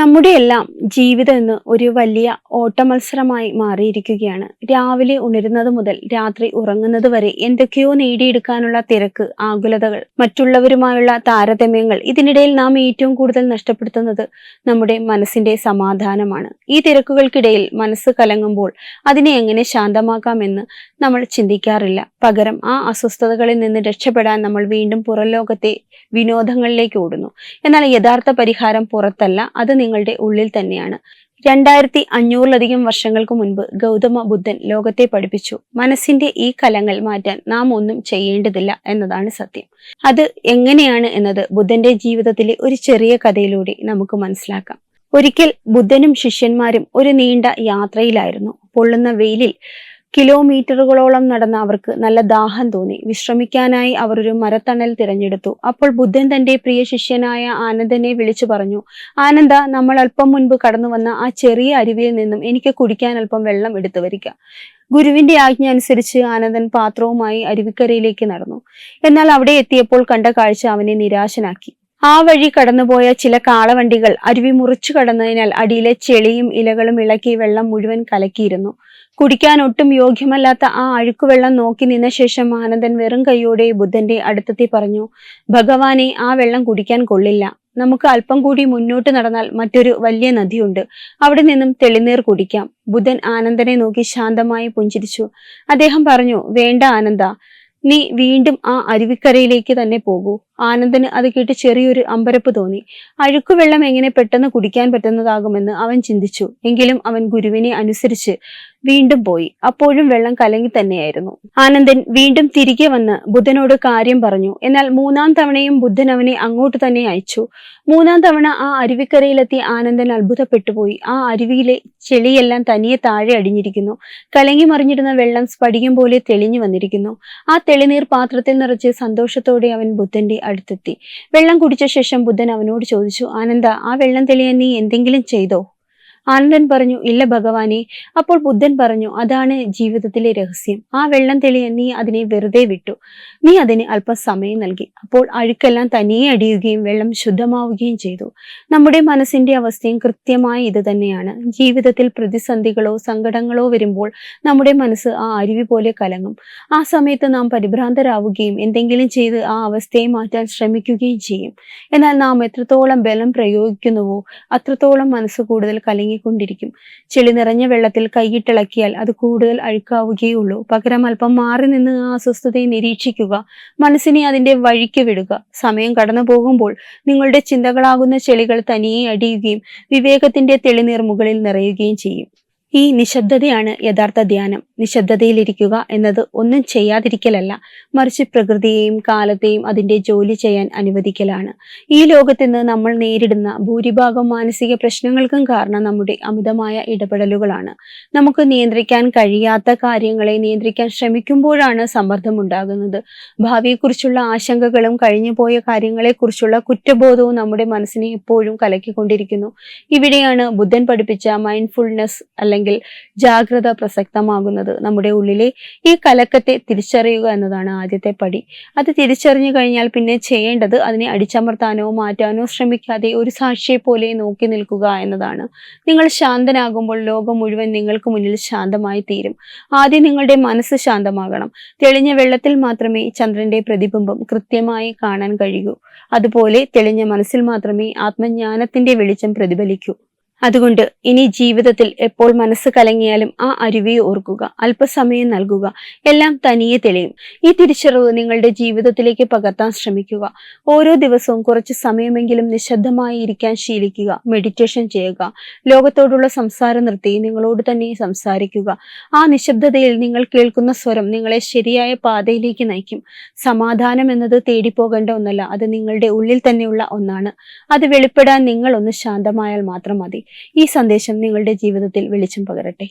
നമ്മുടെ എല്ലാം ജീവിതം എന്ന് ഒരു വലിയ ഓട്ടമത്സരമായി മാറിയിരിക്കുകയാണ്. രാവിലെ ഉണരുന്നത് മുതൽ രാത്രി ഉറങ്ങുന്നത് വരെ എന്തൊക്കെയോ നേടിയെടുക്കാനുള്ള തിരക്ക് ആകുലതകൾ മറ്റുള്ളവരുമായുള്ള താരതമ്യങ്ങൾ ഇതിനിടയിൽ നാം ഏറ്റവും കൂടുതൽ നഷ്ടപ്പെടുത്തുന്നത് നമ്മുടെ മനസ്സിന്റെ സമാധാനമാണ്. ഈ തിരക്കുകൾക്കിടയിൽ മനസ്സ് കലങ്ങുമ്പോൾ അതിനെ എങ്ങനെ ശാന്തമാക്കാമെന്ന് നമ്മൾ ചിന്തിക്കാറില്ല. പകരം ആ അസ്വസ്ഥതകളിൽ നിന്ന് രക്ഷപ്പെടാൻ നമ്മൾ വീണ്ടും പുറം ലോകത്തെ വിനോദങ്ങളിലേക്ക് ഓടുന്നു. എന്നാൽ യഥാർത്ഥ പരിഹാരം പുറത്തല്ല അത് നിങ്ങളുടെ ഉള്ളിൽ തന്നെയാണ്. രണ്ടായിരത്തി അഞ്ഞൂറിലധികം വർഷങ്ങൾക്ക് മുൻപ് ഗൗതമ ബുദ്ധൻ ലോകത്തെ പഠിപ്പിച്ചു. മനസ്സിന്റെ ഈ കലങ്ങൾ മാറ്റാൻ നാം ഒന്നും ചെയ്യേണ്ടതില്ല എന്നതാണ് സത്യം. അത് എങ്ങനെയാണ് എന്നത് ബുദ്ധന്റെ ജീവിതത്തിലെ ഒരു ചെറിയ കഥയിലൂടെ നമുക്ക് മനസ്സിലാക്കാം. ഒരിക്കൽ ബുദ്ധനും ശിഷ്യന്മാരും ഒരു നീണ്ട യാത്രയിലായിരുന്നു. പൊള്ളുന്ന വെയിലിൽ കിലോമീറ്ററുകളോളം നടന്ന അവർക്ക് നല്ല ദാഹം തോന്നി. വിശ്രമിക്കാനായി അവർ ഒരു മരത്തണൽ തിരഞ്ഞെടുത്തു. അപ്പോൾ ബുദ്ധൻ തന്റെ പ്രിയ ശിഷ്യനായ ആനന്ദനെ വിളിച്ചു പറഞ്ഞു ആനന്ദ നമ്മൾ അല്പം മുൻപ് കടന്നു വന്ന ആ ചെറിയ അരുവിയിൽ നിന്നും എനിക്ക് കുടിക്കാൻ അല്പം വെള്ളം എടുത്തു വരിക. ഗുരുവിന്റെ ആജ്ഞ അനുസരിച്ച് ആനന്ദൻ പാത്രവുമായി അരുവിക്കരയിലേക്ക് നടന്നു. എന്നാൽ അവിടെ എത്തിയപ്പോൾ കണ്ട കാഴ്ച അവനെ നിരാശനാക്കി. ആ വഴി കടന്നുപോയ ചില കാളവണ്ടികൾ അരുവി മുറിച്ചു കടന്നതിനാൽ അടിയിലെ ചെളിയും ഇലകളും ഇളക്കി വെള്ളം മുഴുവൻ കലക്കിയിരുന്നു. കുടിക്കാൻ ഒട്ടും യോഗ്യമല്ലാത്ത ആ അഴുക്കുവെള്ളം നോക്കി നിന്ന ശേഷം ആനന്ദൻ വെറും കൈയോടെ ബുദ്ധന്റെ അടുത്തെത്തി പറഞ്ഞു ഭഗവാനെ ആ വെള്ളം കുടിക്കാൻ കൊള്ളില്ല. നമുക്ക് അല്പം കൂടി മുന്നോട്ട് നടന്നാൽ മറ്റൊരു വലിയ നദിയുണ്ട്. അവിടെ നിന്നും തെളിനീർ കുടിക്കാം. ബുധൻ ആനന്ദനെ നോക്കി ശാന്തമായി പുഞ്ചിരിച്ചു. അദ്ദേഹം പറഞ്ഞു വേണ്ട ആനന്ദ നീ വീണ്ടും ആ അരുവിക്കരയിലേക്ക് തന്നെ പോകൂ. ആനന്ദന് അത് കേട്ട് ചെറിയൊരു അമ്പരപ്പ് തോന്നി. അഴുക്കുവെള്ളം എങ്ങനെ പെട്ടെന്ന് കുടിക്കാൻ പറ്റുന്നതാകുമെന്ന് അവൻ ചിന്തിച്ചു. എങ്കിലും അവൻ ഗുരുവിനെ അനുസരിച്ച് വീണ്ടും പോയി. അപ്പോഴും വെള്ളം കലങ്ങി തന്നെയായിരുന്നു. ആനന്ദൻ വീണ്ടും തിരികെ വന്ന് ബുദ്ധനോട് കാര്യം പറഞ്ഞു. എന്നാൽ മൂന്നാം തവണയും ബുദ്ധൻ അവനെ അങ്ങോട്ട് തന്നെ അയച്ചു. മൂന്നാം തവണ ആ അരുവിക്കരയിലെത്തി ആനന്ദൻ അത്ഭുതപ്പെട്ടു പോയി ആ അരുവിയിലെ ചെളിയെല്ലാം തനിയെ താഴെ അടിഞ്ഞിരിക്കുന്നു. കലങ്ങി മറിഞ്ഞിരുന്ന വെള്ളം സ്ഫടികം പോലെ തെളിഞ്ഞു വന്നിരിക്കുന്നു. ആ തെളിനീർ പാത്രത്തിൽ നിറച്ച് സന്തോഷത്തോടെ അവൻ ബുദ്ധന്റെ അടുത്തെത്തി. വെള്ളം കുടിച്ച ശേഷം ബുദ്ധൻ അവനോട് ചോദിച്ചു ആനന്ദ ആ വെള്ളം തെളിയാൻ നീ എന്തെങ്കിലും ചെയ്തോ? ആനന്ദൻ പറഞ്ഞു ഇല്ല ഭഗവാനെ. അപ്പോൾ ബുദ്ധൻ പറഞ്ഞു അതാണ് ജീവിതത്തിലെ രഹസ്യം. ആ വെള്ളം തെളിയ നീ അതിനെ വെറുതെ വിട്ടു. നീ അതിന് അല്പം സമയം നൽകി. അപ്പോൾ അഴുക്കെല്ലാം തനിയെ അടിയുകയും വെള്ളം ശുദ്ധമാവുകയും ചെയ്തു. നമ്മുടെ മനസ്സിന്റെ അവസ്ഥയും കൃത്യമായി ഇത് തന്നെയാണ്. ജീവിതത്തിൽ പ്രതിസന്ധികളോ സങ്കടങ്ങളോ വരുമ്പോൾ നമ്മുടെ മനസ്സ് ആ അരുവി പോലെ കലങ്ങും. ആ സമയത്ത് നാം പരിഭ്രാന്തരാവുകയും എന്തെങ്കിലും ചെയ്ത് ആ അവസ്ഥയെ മാറ്റാൻ ശ്രമിക്കുകയും ചെയ്യും. എന്നാൽ നാം എത്രത്തോളം ബലം പ്രയോഗിക്കുന്നുവോ അത്രത്തോളം മനസ്സ് കൂടുതൽ കലങ്ങിക്കൊണ്ടിരിക്കും ചെളി നിറഞ്ഞ വെള്ളത്തിൽ കൈയിട്ടിളക്കിയാൽ അത് കൂടുതൽ അഴുക്കാവുകയുള്ളൂ. പകരം അല്പം മാറി നിന്ന് ആ അസ്വസ്ഥതയെ നിരീക്ഷിക്കുക മനസ്സിനെ അതിന്റെ വഴിക്ക് വിടുക. സമയം കടന്നു പോകുമ്പോൾ നിങ്ങളുടെ ചിന്തകളാകുന്ന ചെളികൾ തനിയെ അടിയുകയും വിവേകത്തിന്റെ തെളിനീർ മുകളിൽ നിറയുകയും ചെയ്യും. ഈ നിശബ്ദതയാണ് യഥാർത്ഥ ധ്യാനം. നിശബ്ദതയിലിരിക്കുക എന്നത് ഒന്നും ചെയ്യാതിരിക്കലല്ല. മറിച്ച് പ്രകൃതിയെയും കാലത്തെയും അതിന്റെ ജോലി ചെയ്യാൻ അനുവദിക്കലാണ്. ഈ ലോകത്ത് നിന്ന് നമ്മൾ നേരിടുന്ന ഭൂരിഭാഗം മാനസിക പ്രശ്നങ്ങൾക്കും കാരണം നമ്മുടെ അമിതമായ ഇടപെടലുകളാണ്. നമുക്ക് നിയന്ത്രിക്കാൻ കഴിയാത്ത കാര്യങ്ങളെ നിയന്ത്രിക്കാൻ ശ്രമിക്കുമ്പോഴാണ് സമ്മർദ്ദം ഉണ്ടാകുന്നത്. ഭാവിയെക്കുറിച്ചുള്ള ആശങ്കകളും കഴിഞ്ഞുപോയ കാര്യങ്ങളെക്കുറിച്ചുള്ള കുറ്റബോധവും നമ്മുടെ മനസ്സിനെ എപ്പോഴും കലക്കിക്കൊണ്ടിരിക്കുന്നു. ഇവിടെയാണ് ബുദ്ധൻ പഠിപ്പിച്ച മൈൻഡ്ഫുൾനെസ് അല്ലെങ്കിൽ ജാഗ്രത പ്രസക്തമാകുന്നത് നമ്മുടെ ഉള്ളിലെ ഈ കലക്കത്തെ തിരിച്ചറിയുക എന്നതാണ് ആദ്യത്തെ പടി. അത് തിരിച്ചറിഞ്ഞു കഴിഞ്ഞാൽ പിന്നെ ചെയ്യേണ്ടത് അതിനെ അടിച്ചമർത്താനോ മാറ്റാനോ ശ്രമിക്കാതെ ഒരു സാക്ഷിയെ പോലെ നോക്കി നിൽക്കുക എന്നതാണ്. നിങ്ങൾ ശാന്തനാകുമ്പോൾ ലോകം മുഴുവൻ നിങ്ങൾക്ക് മുന്നിൽ ശാന്തമായി തീരും. ആദ്യം നിങ്ങളുടെ മനസ്സ് ശാന്തമാകണം. തെളിഞ്ഞ വെള്ളത്തിൽ മാത്രമേ ചന്ദ്രന്റെ പ്രതിബിംബം കൃത്യമായി കാണാൻ കഴിയൂ. അതുപോലെ തെളിഞ്ഞ മനസ്സിൽ മാത്രമേ ആത്മജ്ഞാനത്തിന്റെ വെളിച്ചം പ്രതിഫലിക്കൂ. അതുകൊണ്ട് ഇനി ജീവിതത്തിൽ എപ്പോൾ മനസ്സ് കലങ്ങിയാലും ആ അരുവിയെ ഓർക്കുക അല്പസമയം നൽകുക എല്ലാം തനിയെ തെളിയും. ഈ തിരിച്ചറിവ് നിങ്ങളുടെ ജീവിതത്തിലേക്ക് പകർത്താൻ ശ്രമിക്കുക. ഓരോ ദിവസവും കുറച്ച് സമയമെങ്കിലും നിശബ്ദമായി ഇരിക്കാൻ ശീലിക്കുക മെഡിറ്റേഷൻ ചെയ്യുക ലോകത്തോടുള്ള സംസാരം നിർത്തി നിങ്ങളോട് തന്നെ സംസാരിക്കുക. ആ നിശബ്ദതയിൽ നിങ്ങൾ കേൾക്കുന്ന സ്വരം നിങ്ങളെ ശരിയായ പാതയിലേക്ക് നയിക്കും. സമാധാനം എന്നത് തേടിപ്പോകേണ്ട ഒന്നല്ല അത് നിങ്ങളുടെ ഉള്ളിൽ തന്നെയുള്ള ഒന്നാണ്. അത് വെളിപ്പെടാൻ നിങ്ങൾ ഒന്ന് ശാന്തമായാൽ മാത്രം മതി. ഈ സന്ദേശം നിങ്ങളുടെ ജീവിതത്തിൽ വെളിച്ചം പകരട്ടെ.